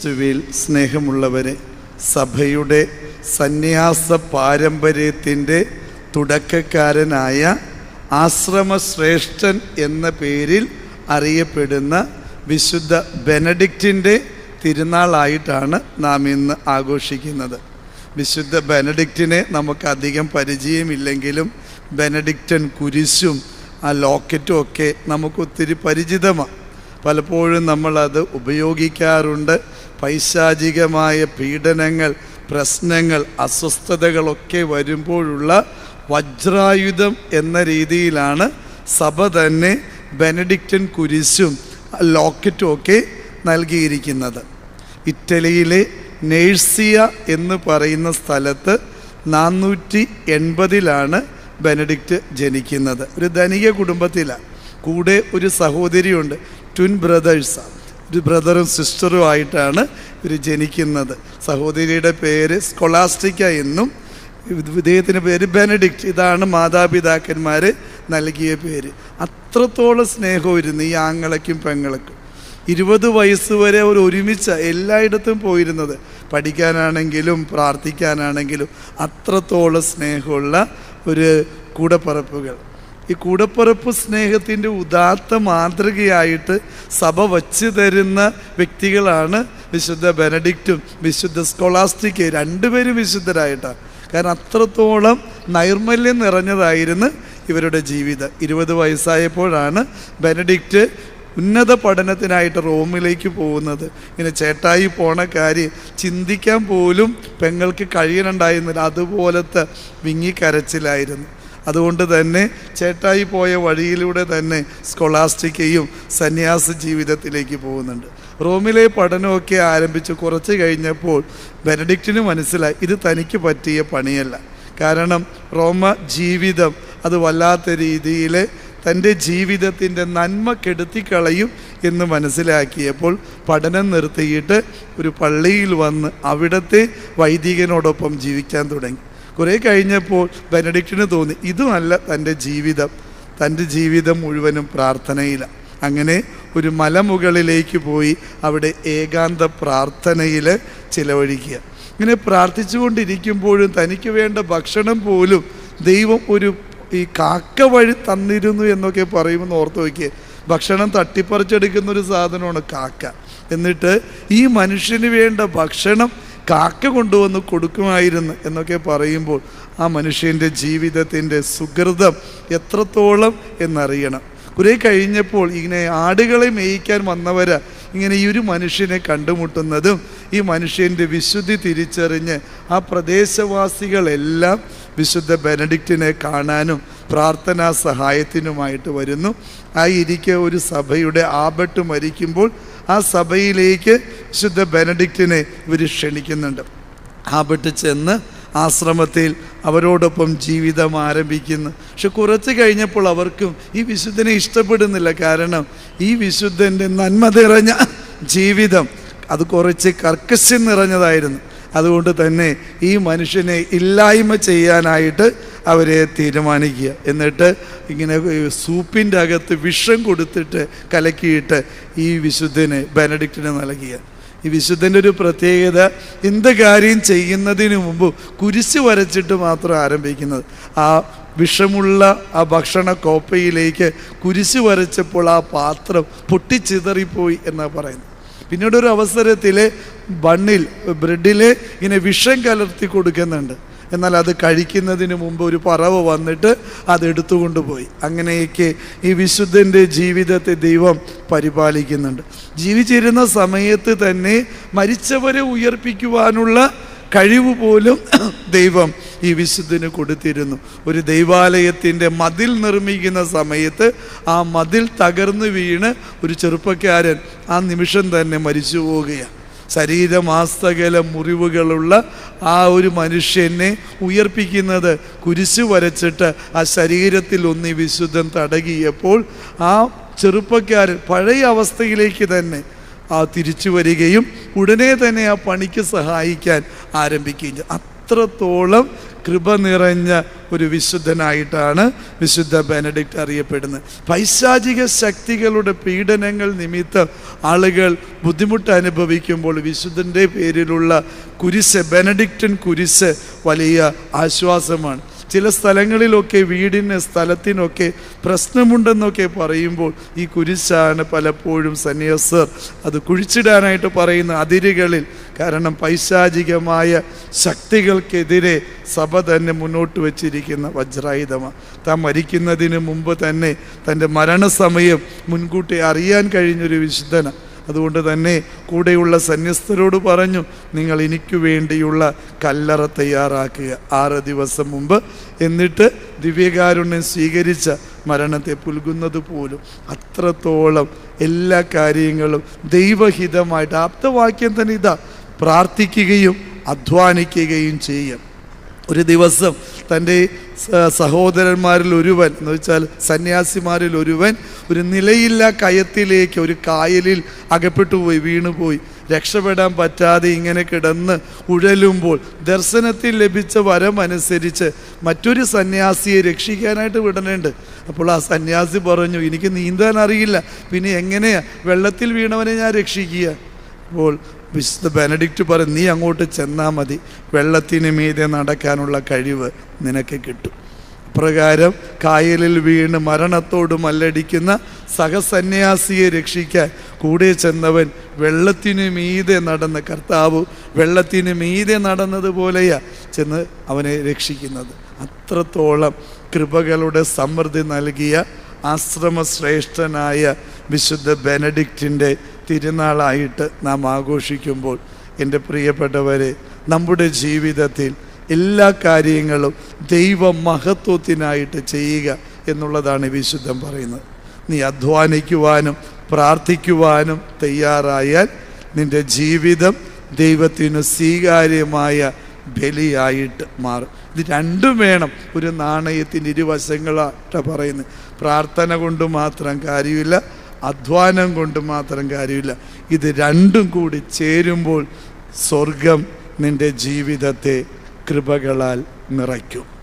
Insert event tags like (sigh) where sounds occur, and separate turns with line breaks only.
ക്രിസ്തുവിൽ സ്നേഹമുള്ളവരെ സഭയുടെ സന്യാസ പാരമ്പര്യത്തിന്റെ തുടക്കക്കാരനായ ആശ്രമശ്രേഷ്ഠൻ എന്ന പേരിൽ അറിയപ്പെടുന്ന വിശുദ്ധ ബെനഡിക്റ്റിന്റെ തിരുനാളായിട്ടാണ് നാം ഇന്ന് ആഘോഷിക്കുന്നത്. വിശുദ്ധ ബെനഡിക്റ്റിനെ നമുക്ക് അധികം പരിചയമില്ലെങ്കിലും ബെനഡിക്റ്റൻ കുരിശും ആ ലോക്കറ്റും ഒക്കെ നമുക്കൊത്തിരി പരിചിതമാണ്. പലപ്പോഴും നമ്മളത് ഉപയോഗിക്കാറുണ്ട്. പൈശാചികമായ പീഡനങ്ങൾ പ്രശ്നങ്ങൾ അസ്വസ്ഥതകളൊക്കെ വരുമ്പോഴുള്ള വജ്രായുധം എന്ന രീതിയിലാണ് സഭ തന്നെ ബെനഡിക്റ്റൻ കുരിശും ലോക്കറ്റും ഒക്കെ നൽകിയിരിക്കുന്നത്. ഇറ്റലിയിലെ നേഴ്സിയ എന്ന് പറയുന്ന സ്ഥലത്ത് നാനൂറ്റി എൺപതിലാണ് ബെനഡിക്റ്റ് ജനിക്കുന്നത്. ഒരു ധനിക കുടുംബത്തിലാണ്. കൂടെ ഒരു സഹോദരിയുണ്ട് ട്വിൻ ബ്രദേഴ്സാണ് ബ്രദറും സിസ്റ്ററും ആയിട്ടാണ് ഇവർ ജനിക്കുന്നത്. സഹോദരിയുടെ പേര് സ്കൊളാസ്റ്റിക്ക എന്നും ഇദ്ദേഹത്തിന്റെ പേര് ബെനഡിക്റ്റ്. ഇതാണ് മാതാപിതാക്കന്മാർ നൽകിയ പേര്. അത്രത്തോളം സ്നേഹമായിരുന്നു ഈ ആങ്ങളയ്ക്കും പെങ്ങളക്കും ഇരുപത് വയസ്സ് വരെ അവർ ഒരുമിച്ച് എല്ലായിടത്തും പോയിരുന്നത്. പഠിക്കാനാണെങ്കിലും പ്രാർത്ഥിക്കാനാണെങ്കിലും അത്രത്തോളം സ്നേഹമുള്ള ഒരു കൂടപ്പറപ്പുകൾ. ഈ കൂടപ്പുറപ്പ് സ്നേഹത്തിന്റെ ഉദാത്ത മാതൃകയായിട്ട് സഭ വച്ച് തരുന്ന വ്യക്തികളാണ് വിശുദ്ധ ബെനഡിക്റ്റും വിശുദ്ധ സ്കോളാസ്റ്റിക്കും രണ്ടുപേരും വിശുദ്ധരായിട്ടാണ്. കാരണം അത്രത്തോളം നൈർമല്യം നിറഞ്ഞതായിരുന്നു ഇവരുടെ ജീവിതം. ഇരുപത് വയസ്സായപ്പോഴാണ് ബെനഡിക്റ്റ് ഉന്നത പഠനത്തിനായിട്ട് റോമിലേക്ക് പോകുന്നത്. ഇങ്ങനെ ചേട്ടായി പോണ കാര്യം ചിന്തിക്കാൻ പോലും പെങ്ങൾക്ക് കഴിയണുണ്ടായിരുന്നില്ല. അതുപോലത്തെ വിങ്ങിക്കരച്ചിലായിരുന്നു. അതുകൊണ്ട് തന്നെ ചേട്ടായി പോയ വഴിയിലൂടെ തന്നെ സ്കൊളാസ്റ്റിക്കയും സന്യാസ ജീവിതത്തിലേക്ക് പോകുന്നുണ്ട്. റോമിലെ പഠനമൊക്കെ ആരംഭിച്ച് കുറച്ച് കഴിഞ്ഞപ്പോൾ ബെനഡിക്റ്റിന് മനസ്സിലായി ഇത് തനിക്ക് പറ്റിയ പണിയല്ല. കാരണം റോമ ജീവിതം അത് വല്ലാത്ത രീതിയിൽ തന്റെ ജീവിതത്തിന്റെ നന്മ കെടുത്തിക്കളയും എന്ന് മനസ്സിലാക്കിയപ്പോൾ പഠനം നിർത്തിയിട്ട് ഒരു പള്ളിയിൽ വന്ന് അവിടുത്തെ വൈദികനോടൊപ്പം ജീവിക്കാൻ തുടങ്ങി. കുറേ കഴിഞ്ഞപ്പോൾ ബെനഡിക്റ്റിന് തോന്നി ഇതുമല്ല തന്റെ ജീവിതം. തന്റെ ജീവിതം മുഴുവനും പ്രാർത്ഥനയിലാണ് അങ്ങനെ ഒരു മലമുകളിലേക്ക് പോയി അവിടെ ഏകാന്ത പ്രാർത്ഥനയിൽ ചിലവഴിക്കുക. ഇങ്ങനെ പ്രാർത്ഥിച്ചുകൊണ്ടിരിക്കുമ്പോഴും തനിക്ക് വേണ്ട ഭക്ഷണം പോലും ദൈവം ഒരു ഈ കാക്ക വഴി തന്നിരുന്നു എന്നൊക്കെ പറയുമെന്ന് ഓർത്ത് വയ്ക്കുക ഭക്ഷണം തട്ടിപ്പറിച്ചെടുക്കുന്ന ഒരു സാധനമാണ് കാക്ക. എന്നിട്ട് ഈ മനുഷ്യന് വേണ്ട ഭക്ഷണം കാക്ക കൊണ്ടുവന്ന് കൊടുക്കുമായിരുന്നു എന്നൊക്കെ പറയുമ്പോൾ ആ മനുഷ്യന്റെ ജീവിതത്തിന്റെ സുഹൃതം എത്രത്തോളം എന്നറിയണം. കുറേ കഴിഞ്ഞപ്പോൾ ഇങ്ങനെ ആടുകളെ മേയിക്കാൻ വന്നവരാ ഇങ്ങനെ ഈ ഒരു മനുഷ്യനെ കണ്ടുമുട്ടുന്നതും ഈ മനുഷ്യന്റെ വിശുദ്ധി തിരിച്ചറിഞ്ഞ് ആ പ്രദേശവാസികളെല്ലാം വിശുദ്ധ ബെനഡിക്റ്റിനെ കാണാനും പ്രാർത്ഥനാ സഹായത്തിനുമായിട്ട് വരുന്നു. ആ ഇരിക്കെ ഒരു സഭയുടെ ആപട്ട് മരിക്കുമ്പോൾ ആ സഭയിലേക്ക് വിശുദ്ധ ബെനഡിക്റ്റിനെ ഇവർ ക്ഷണിക്കുന്നുണ്ട്. ആപട്ട് ചെന്ന് ആശ്രമത്തിൽ അവരോടൊപ്പം ജീവിതം ആരംഭിക്കുന്നു. പക്ഷെ കുറച്ച് കഴിഞ്ഞപ്പോൾ അവർക്കും ഈ വിശുദ്ധനെ ഇഷ്ടപ്പെടുന്നില്ല. കാരണം ഈ വിശുദ്ധന്റെ നന്മ നിറഞ്ഞ ജീവിതം അത് കുറച്ച് കർക്കശ്യം നിറഞ്ഞതായിരുന്നു. അതുകൊണ്ട് തന്നെ ഈ മനുഷ്യനെ ഇല്ലായ്മ ചെയ്യാനായിട്ട് അവരെ തീരുമാനിക്കുക. എന്നിട്ട് ഇങ്ങനെ സൂപ്പിന്റെ അകത്ത് വിഷം കൊടുത്തിട്ട് കലക്കിയിട്ട് ഈ വിശുദ്ധന് ബെനഡിക്റ്റിന് നൽകിയ. ഈ വിശുദ്ധന്റെ ഒരു പ്രത്യേകത എന്ത് കാര്യം ചെയ്യുന്നതിന് മുമ്പ് കുരിശ് വരച്ചിട്ട് മാത്രം ആരംഭിക്കുന്നത്. ആ വിഷമുള്ള ആ ഭക്ഷണ കോപ്പയിലേക്ക് കുരിശ് വരച്ചപ്പോൾ ആ പാത്രം പൊട്ടിച്ചിതറിപ്പോയി എന്നാണ് പറയുന്നത്. പിന്നീടൊരു അവസരത്തിൽ ബണ്ണിൽ ബ്രെഡിൽ ഇങ്ങനെ വിഷം കലർത്തി കൊടുക്കുന്നുണ്ട്. എന്നാൽ അത് കഴിക്കുന്നതിന് മുമ്പ് ഒരു പറവ് വന്നിട്ട് അത് എടുത്തുകൊണ്ടുപോയി. അങ്ങനെയൊക്കെ ഈ വിശുദ്ധന്റെ ജീവിതത്തെ ദൈവം പരിപാലിക്കുന്നുണ്ട്. ജീവിച്ചിരുന്ന സമയത്ത് തന്നെ മരിച്ചവരെ ഉയർപ്പിക്കുവാനുള്ള കഴിവ് പോലും (clears throat) ദൈവം ഈ വിശുദ്ധന് കൊടുത്തിരുന്നു. ഒരു ദൈവാലയത്തിന്റെ മതിൽ നിർമ്മിക്കുന്ന സമയത്ത് ആ മതിൽ തകർന്നു വീണ് ഒരു ചെറുപ്പക്കാരൻ ആ നിമിഷം തന്നെ മരിച്ചു പോവുകയാണ് ശരീരമാസ്തകല മുറിവുകളുള്ള ആ ഒരു മനുഷ്യനെ ഉയർപ്പിക്കുന്നത് കുരിശു വരച്ചിട്ട് ആ ശരീരത്തിൽ ഒന്ന് വിശുദ്ധൻ തടകിയപ്പോൾ ആ ചെറുപ്പക്കാരൻ പഴയ അവസ്ഥയിലേക്ക് തന്നെ ആ തിരിച്ചു വരികയും ഉടനെ തന്നെ ആ പണിക്ക് സഹായിക്കാൻ ആരംഭിക്കുകയും അത്രത്തോളം കൃപ നിറഞ്ഞ ഒരു വിശുദ്ധനായിട്ടാണ് വിശുദ്ധ ബെനഡിക്റ്റ് അറിയപ്പെടുന്നത്. പൈശാചിക ശക്തികളുടെ പീഡനങ്ങൾ നിമിത്തം ആളുകൾ ബുദ്ധിമുട്ട് അനുഭവിക്കുമ്പോൾ വിശുദ്ധന്റെ പേരിലുള്ള കുരിശ് ബെനഡിക്റ്റൻ കുരിശ് വലിയ ആശ്വാസമാണ്. ചില സ്ഥലങ്ങളിലൊക്കെ വീടിന് സ്ഥലത്തിനൊക്കെ പ്രശ്നമുണ്ടെന്നൊക്കെ പറയുമ്പോൾ ഈ കുരിശാണ് പലപ്പോഴും സന്യാസർ അത് കുഴിച്ചിടാനായിട്ട് പറയുന്ന അതിരുകളിൽ കാരണം പൈശാചികമായ ശക്തികൾക്കെതിരെ സഭ തന്നെ മുന്നോട്ട് വച്ചിരിക്കുന്ന വജ്രായുധമാണ് താൻ മരിക്കുന്നതിന് മുമ്പ് തന്നെ തന്റെ മരണസമയം മുൻകൂട്ടി അറിയാൻ കഴിഞ്ഞൊരു വിശുദ്ധന. അതുകൊണ്ട് തന്നെ കൂടെയുള്ള സന്യസ്തരോട് പറഞ്ഞു നിങ്ങൾ എനിക്ക് വേണ്ടിയുള്ള കല്ലറ തയ്യാറാക്കുക. ആറ് ദിവസം മുമ്പ് എന്നിട്ട് ദിവ്യകാരുണ്യം സ്വീകരിച്ച മരണത്തെ പുൽകുന്നത് പോലും. അത്രത്തോളം എല്ലാ കാര്യങ്ങളും ദൈവഹിതമായിട്ട് ആപ്തവാക്യം തന്നെ ഇതാ. പ്രാർത്ഥിക്കുകയും അധ്വാനിക്കുകയും ചെയ്യും. ഒരു ദിവസം തന്റെ സഹോദരന്മാരിൽ ഒരുവൻ എന്ന് വെച്ചാൽ സന്യാസിമാരിൽ ഒരുവൻ ഒരു നിലയില്ല കയത്തിലേക്ക് ഒരു കായലിൽ അകപ്പെട്ടു പോയി വീണുപോയി രക്ഷപ്പെടാൻ പറ്റാതെ ഇങ്ങനെ കിടന്ന് ഉഴലുമ്പോൾ ദർശനത്തിൽ ലഭിച്ച വരം അനുസരിച്ച് മറ്റൊരു സന്യാസിയെ രക്ഷിക്കാനായിട്ട് വിടണുണ്ട്. അപ്പോൾ ആ സന്യാസി പറഞ്ഞു എനിക്ക് നീന്താൻ അറിയില്ല. പിന്നെ എങ്ങനെയാ? വെള്ളത്തിൽ വീണവനെ ഞാൻ രക്ഷിക്കുക. അപ്പോൾ വിശുദ്ധ ബെനഡിക്റ്റ് പറയും നീ അങ്ങോട്ട് ചെന്നാൽ മതി. വെള്ളത്തിന് മീതെ നടക്കാനുള്ള കഴിവ് നിനക്ക് കിട്ടും. പ്രകാരം കായലിൽ വീണ് മരണത്തോട് മല്ലടിക്കുന്ന സഹസന്യാസിയെ രക്ഷിക്കാൻ കൂടെ ചെന്നവൻ വെള്ളത്തിന് മീതെ നടന്ന് കർത്താവ് വെള്ളത്തിന് മീതെ നടന്നതുപോലെയാ ചെന്ന് അവനെ രക്ഷിക്കുന്നത്. അത്രത്തോളം കൃപകളുടെ സമൃദ്ധി നൽകിയ ആശ്രമശ്രേഷ്ഠനായ വിശുദ്ധ ബെനഡിക്റ്റിന്റെ തിരുനാളായിട്ട് നാം ആഘോഷിക്കുമ്പോൾ എന്റെ പ്രിയപ്പെട്ടവരെ നമ്മുടെ ജീവിതത്തിൽ എല്ലാ കാര്യങ്ങളും ദൈവ മഹത്വത്തിനായിട്ട് ചെയ്യുക എന്നുള്ളതാണ് വിശുദ്ധം പറയുന്നത്. നീ അധ്വാനിക്കുവാനും പ്രാർത്ഥിക്കുവാനും തയ്യാറായാൽ നിന്റെ ജീവിതം ദൈവത്തിന് സ്വീകാര്യമായ ബലിയായിട്ട് മാറും. ഇത് രണ്ടും വേണം. ഒരു നാണയത്തിന്റെ ഇരുവശങ്ങളായിട്ട് പറയുന്നത്. പ്രാർത്ഥന കൊണ്ട് മാത്രം കാര്യമില്ല. അധ്വാനം കൊണ്ട് മാത്രം കാര്യമില്ല. ഇത് രണ്ടും കൂടി ചേരുമ്പോൾ സ്വർഗം നിന്റെ ജീവിതത്തെ കൃപകളാൽ നിറയ്ക്കും.